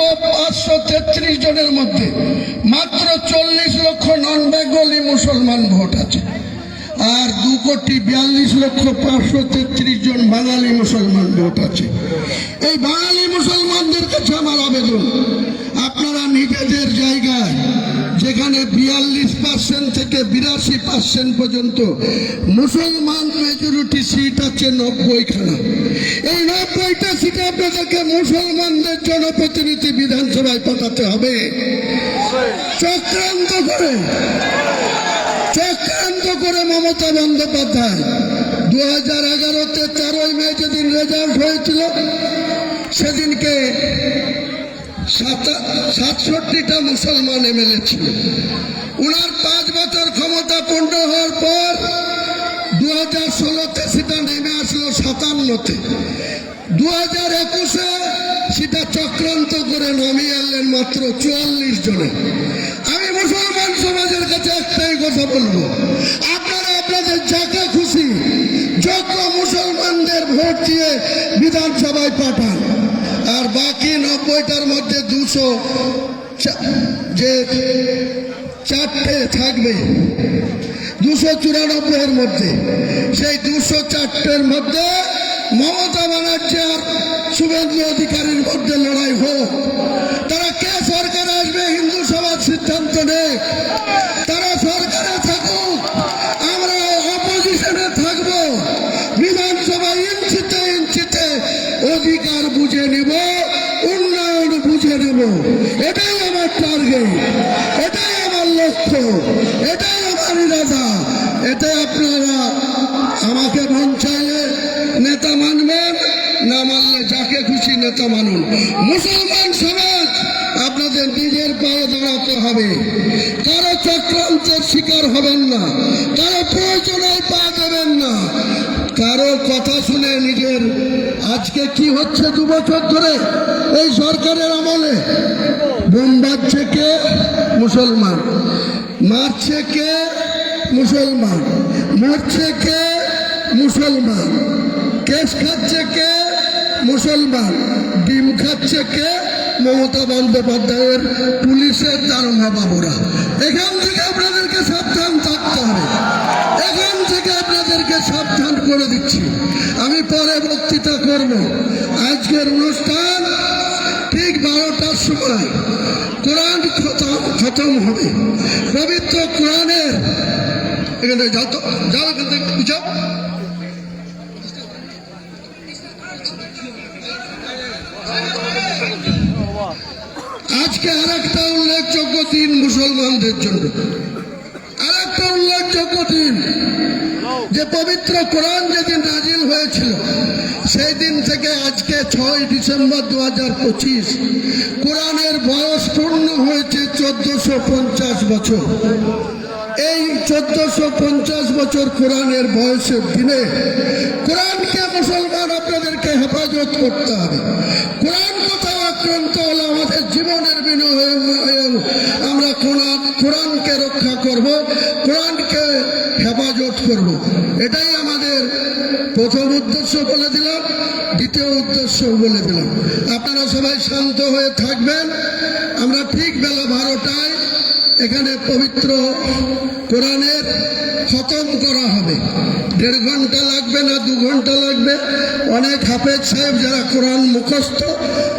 পাঁচশো তেত্রিশ জনের মধ্যে মাত্র চল্লিশ লক্ষ নন বেঙ্গলি মুসলমান ভোট আছে। আর দু কোটি বিয়াল্লিশ লক্ষ পাঁচশো তেত্রিশ জন বাঙালি মুসলমান ভোট আছে। এই বাঙালি মুসলমানদের কাছে আমার আবেদন, আপনারা নিজেদের জায়গায় যেখানে বিয়াল্লিশ পার্সেন্ট থেকে বিরাশি পার্সেন্ট পর্যন্ত মুসলমান মেজরিটি সিট আছে নব্বইখানা। এই নব্বইটা সিটে আপনাদেরকে মুসলমানদের জনপ্রতিনিধি বিধানসভায় পাঠাতে হবে। চক্রান্ত করে। চক্রান্ত করে মমতা বন্দ্যোপাধ্যায়। দু হাজার এগারোতে তেরোই মে যেদিন রেজাল্ট হয়েছিল, সেদিনকে সাতষট্টিটা মুসলমান এমএলএ ছিল। উনার পাঁচ বছর ক্ষমতা পূর্ণ হওয়ার পর দু হাজার ষোলোতে সেটা নেমে আসলো সাতান্নতে। দু হাজার একুশে সেটা চক্রান্ত করে নামিয়ে আনলেন মাত্র চুয়াল্লিশ জনে। আমি মুসলমান সমাজের কাছে একটাই কথা বলব। আপনারা আপনাদের যাকে খুশি যোগ্য মুসলমানদের ভোট দিয়ে বিধানসভায় পাঠান। আর বাকি নব্বইটার মধ্যে দুশো যে চারটে থাকবে, দুশো চুরানব্বইয়ের মধ্যে। সেই দুশো চারটের মধ্যে মমতা ব্যানার্জি আর শুভেন্দু অধিকারীর মধ্যে লড়াই হোক। তারা কে সরকারে আসবে হিন্দু সমাজ সিদ্ধান্ত নেই তারা সরকারে থাকুক আমরা অপোজিশনে থাকব বিধানসভা ইঞ্চিতে ইঞ্চিতে অধিকার বুঝে নিব উন্নয়ন বুঝে নেব এটাই আমার টার্গেট এটাই আমার লক্ষ্য এটাই আমার ইরাদা এতে আপনারা আমাকে মন চাইলে নেতা মানবেন না মানলে যাকে খুশি নেতা মানুন। মুসলমান সমাজ আপনাদের নিজের পায়ে দাঁড়াতে হবে। কারও চক্রান্তের শিকার হবেন না। কারও প্রয়োজনে পা দেবেন না। কারও কথা শুনে নিজের আজকে কি হচ্ছে দু বছর ধরে এই সরকারের আমলে? বোম বাজছে কে? মুসলমান। মারছে কে? মুসলমান। মরছে কে? মুসলমান। কেস খাচ্ছে কে? মুসলমান ডিম খাচ্ছে কে? মমতা বন্দ্যোপাধ্যায়ের পুলিশের দারোগা বাবুরা। এখান থেকে আপনাদেরকে সাবধান থাকতে হবে। এখান থেকে আপনাদেরকে সাবধান করে দিচ্ছি। আমি পরে বক্তৃতা করব। আজকের অনুষ্ঠান ঠিক বারোটার সময়। কোরআন খতম হবে। পবিত্র কোরআনের এখানে যাও তো, যাও আজকে আর একটা উল্লেখযোগ্য দিন মুসলমানদের জন্য। আর একটা উল্লেখযোগ্য দিন, যে পবিত্র কোরআন যেদিন নাজিল হয়েছিল, সেই দিন থেকে আজকে ছয় ডিসেম্বর দু হাজার পঁচিশ, কোরআনের বয়স পূর্ণ হয়েছে চোদ্দশো পঞ্চাশ বছর। চোদ্দশো পঞ্চাশ বছর কোরআনের বয়সের দিনে কোরআনকে মুসলমান আপনাদেরকে হেফাজত করতে হবে। কোরআন কোথাও আক্রান্ত হলে? জীবনের বিনিময়ে আমরা কোরআন, কোরআনকে রক্ষা করব, কোরআনকে হেফাজত করব। এটাই আমাদের প্রথম উদ্দেশ্য বলে দিলাম, দ্বিতীয় উদ্দেশ্য বলে দিলাম। আপনারা সবাই শান্ত হয়ে থাকবেন। আমরা ঠিক বেলা বারোটায় এখানে পবিত্র কোরআনের খতম করা হবে। দেড় ঘণ্টা লাগবে না, দু ঘণ্টা লাগবে। অনেক হাফেজ সাহেব যারা কোরআন মুখস্থ,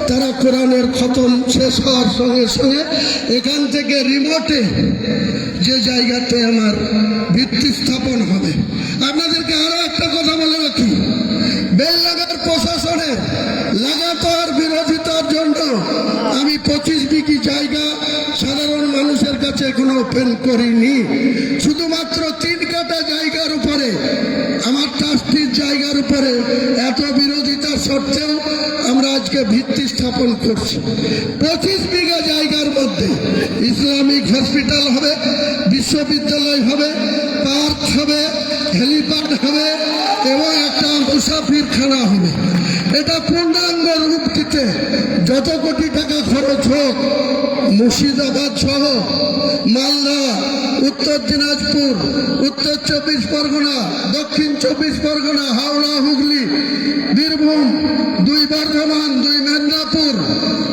তারা কোরআনের খতম শেষ হওয়ার সঙ্গে সঙ্গে এখান থেকে রিমোটে যে জায়গাতে আমার ভিত্তি স্থাপন হবে। আপনাদেরকে আরও একটা কথা বলে রাখি। বেললাগার প্রশাসনের লাগাতার বিরোধিতার জন্য আমি পঁচিশ বিঘি জায়গা সাধারণ মানুষের কাছে এখনও ওপেন করিনি। শুধুমাত্র তিন কাটা জায়গার উপরে, আমার ট্রাস্টির জায়গার উপরে এত বিরোধিতা সত্ত্বেও আজকে ভিত্তি স্থাপন করছি। পঁচিশ বিঘা জায়গার মধ্যে ইসলামিক হসপিটাল হবে, বিশ্ববিদ্যালয় হবে, পার্ক হবে, হেলিপ্যাড হবে এবং একটা মুসাফিরখানা হবে। এটা পূর্ণাঙ্গ রূপ যত কোটি টাকা খরচ হোক, মুর্শিদাবাদ সহ মালদা, উত্তর দিনাজপুর, উত্তর চব্বিশ পরগনা, দক্ষিণ চব্বিশ পরগনা, হাওড়া, হুগলি বর্ধমান দুই মেদিনীপুর।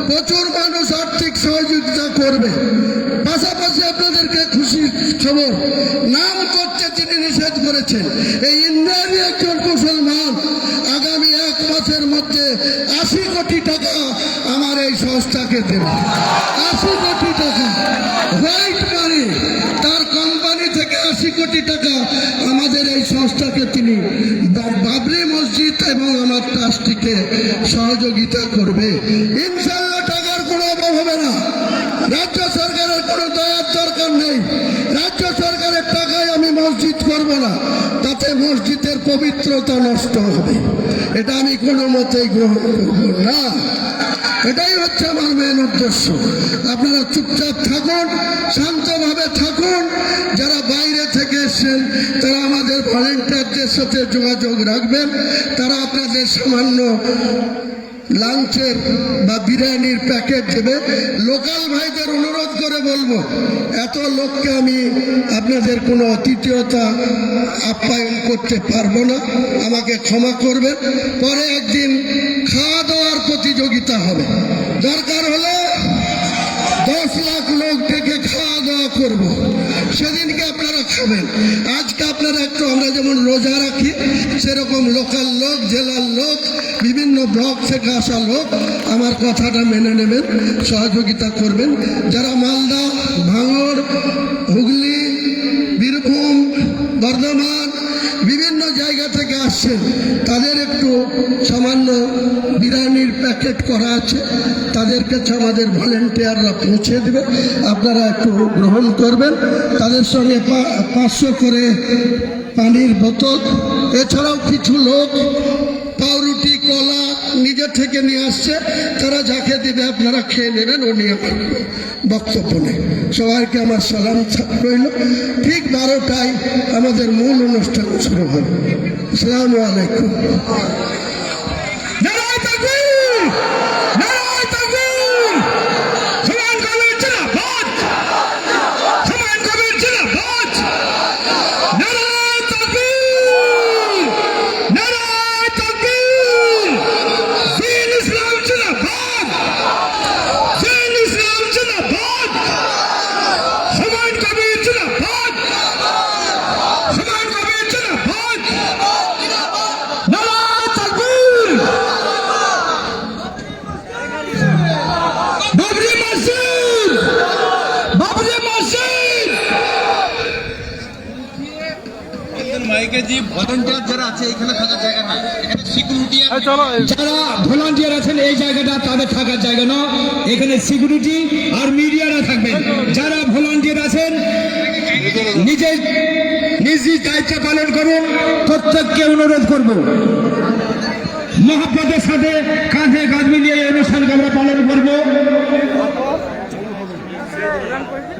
প্রচুর মানুষ আর্থিক সহযোগিতা করবে। পাশাপাশি আপনাদেরকে খুশি খবর, নাম করতে তিনি নিষেধ করেছেন। এই ইন্দ্রাণী একজন মুসলমান, আগামী এক মাসের মধ্যে আশি কোটি টাকা আমার এই সংস্থাকে দেবে। আশি কোটি টাকা, হোয়াইট মানি, তার কোম্পানি থেকে আশি কোটি টাকা আমাদের এই সংস্থাকে তিনি বা- বাবরি মসজিদ এবং আমার ট্রাস্টিকে সহযোগিতা করবে। ইনশাল্লাহ টাকার কোনো অভাব হবে না। রাজ্য সরকারের কোনো দয়ার দরকার নেই। রাজ্য সরকারের টাকায় আমি মসজিদ করব না। তাতে মসজিদের পবিত্রতা নষ্ট হবে। এটা আমি কোনো মতেই গ্রহণ করব না। এটাই হচ্ছে আমার মেন উদ্দেশ্য। আপনারা চুপচাপ থাকুন, শান্তভাবে থাকুন। যারা বাইরে থেকে এসছেন, তারা আমাদের ভলেন্টিয়ারদের সাথে যোগাযোগ রাখবেন। তারা আপনাদের সামান্য লাঞ্চের বা বিরিয়ানির প্যাকেট দেবে। লোকাল ভাইদের অনুরোধ করে বলব, এত লোককে আমি আপনাদের কোনো অতিথিয়তা আপ্যায়ন করতে পারব না। আমাকে ক্ষমা করবেন। পরে একদিন খাওয়া দাওয়ার প্রতিযোগিতা হবে। দরকার হলে দশ লাখ লোক থেকে খাওয়া দাওয়া করব। সেদিনকে আপনারা খাবেন। আজকে আপনারা একটু আমরা যেমন রোজা রাখি, সেরকম লোকাল লোক, জেলার লোক, বিভিন্ন ব্লক থেকে আসা লোক আমার কথাটা মেনে নেবেন, সহযোগিতা করবেন। যারা মালদা, ভাঙড়, হুগলি, বীরভূম, বর্ধমান, বিভিন্ন জায়গা থেকে আসছেন, তাদের একটু সামান্য বিরিয়ানির প্যাকেট করা আছে। তাদের কাছে আমাদের ভলেন্টিয়াররা পৌঁছে দেবে। আপনারা একটু গ্রহণ করবেন। তাদের সঙ্গে পাঁচশো করে পানির বোতল। এছাড়াও কিছু লোক পাউরুটি, কলা নিজে থেকে নিয়ে আসছে। তারা যাকে দিবে আপনারা খেয়ে নেবেন, ও নিয়ে বক্তব্য নেই। সবাইকে আমার সালাম রইল। ঠিক বারোটায় আমাদের মূল অনুষ্ঠান শুরু হবে। আসসালামু আলাইকুম। মাইকে যে ভলেন্টিয়ার যারা আছে এখানে থাকার জায়গা নাই। এখানে সিকিউরিটি যারা ভলান্টিয়ার আছেন এই জায়গাটা তাদের থাকার জায়গা না। এখানে সিকিউরিটি আর মিডিয়ারা থাকবেন। যারা ভলান্টিয়ার আছেন নিজে নিজ নিজ দায়িত্ব পালন করুন। প্রত্যেককে অনুরোধ করব। মহাব্বতের সাথে কাঁধে কাঁধ মিলিয়ে এই অনুষ্ঠানকে আমরা পালন করব।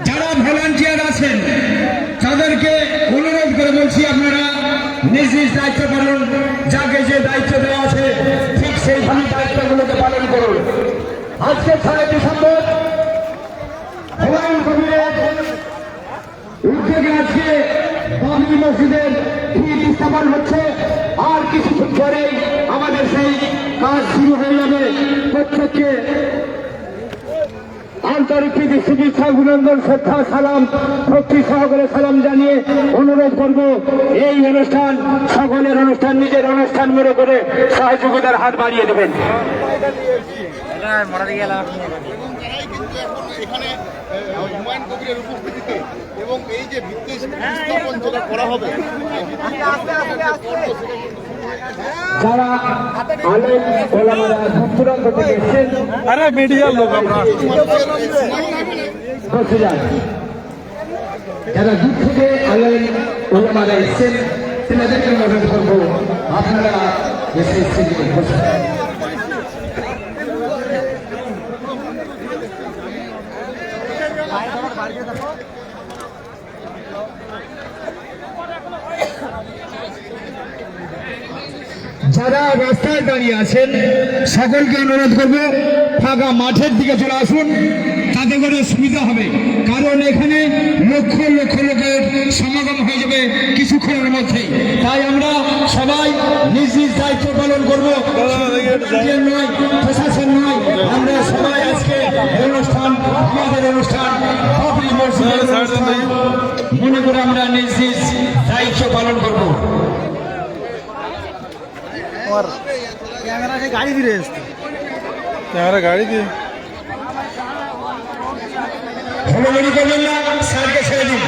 যারা ভলান্টিয়ার আছেন, তাদেরকে অনুরোধ করে বলছি আপনারা নিজ নিজ দায়িত্ব পালন, যাকে যে দায়িত্ব দেওয়া আছে, ঠিক সেইভাবে দায়িত্বগুলোকে পালন করুন। আজকে ছয় ডিসেম্বর হুমায়ুন কবিরের উদ্যোগে আজকে বাবরি মসজিদের ভিত স্থাপন হচ্ছে। আর কিছুক্ষণ পরেই আমাদের সেই কাজ শুরু হয়ে যাবে। প্রত্যেককে আন্তরিক শুভেচ্ছা, অভিনন্দন, শ্রদ্ধা, সালাম, ভক্তি সহকারে সালাম জানিয়ে অনুরোধ করব, এই অনুষ্ঠান সকলের অনুষ্ঠান, নিজের অনুষ্ঠান মনে করে সহযোগিতার হাত বাড়িয়ে দেবেন। এবং এই যে ভিত্তি করা হবে যারা আলেম ওলামারা দূর দূরান্ত থেকে এসেছেন আরে মিডিয়ার লোক আমরা। বসে যান। যারা দূর থেকে আলেম ওলামারা এসেছেন তেনাদেরকে অনুরোধ করব। আপনারা এসে বসে যান। যারা রাস্তায় দাঁড়িয়ে আছেন, সকলকে অনুরোধ করব, ফাঁকা মাঠের দিকে চলে আসুন। তাতে করে সুবিধা হবে। কারণ এখানে লক্ষ লক্ষ লোকের সমাগম হয়ে যাবে কিছুক্ষণের মধ্যে তাই আমরা সবাই নিজ নিজ দায়িত্ব পালন করব। নয়, প্রশাসন নয়, আমরা সবাই আজকে অনুষ্ঠান, আমাদের অনুষ্ঠান। মনে করে আমরা নিজ নিজ আমার ক্যামেরা গাড়ি ফিরে এসছে। ক্যামেরা গাড়ি দিয়ে? ছেড়ে দিন।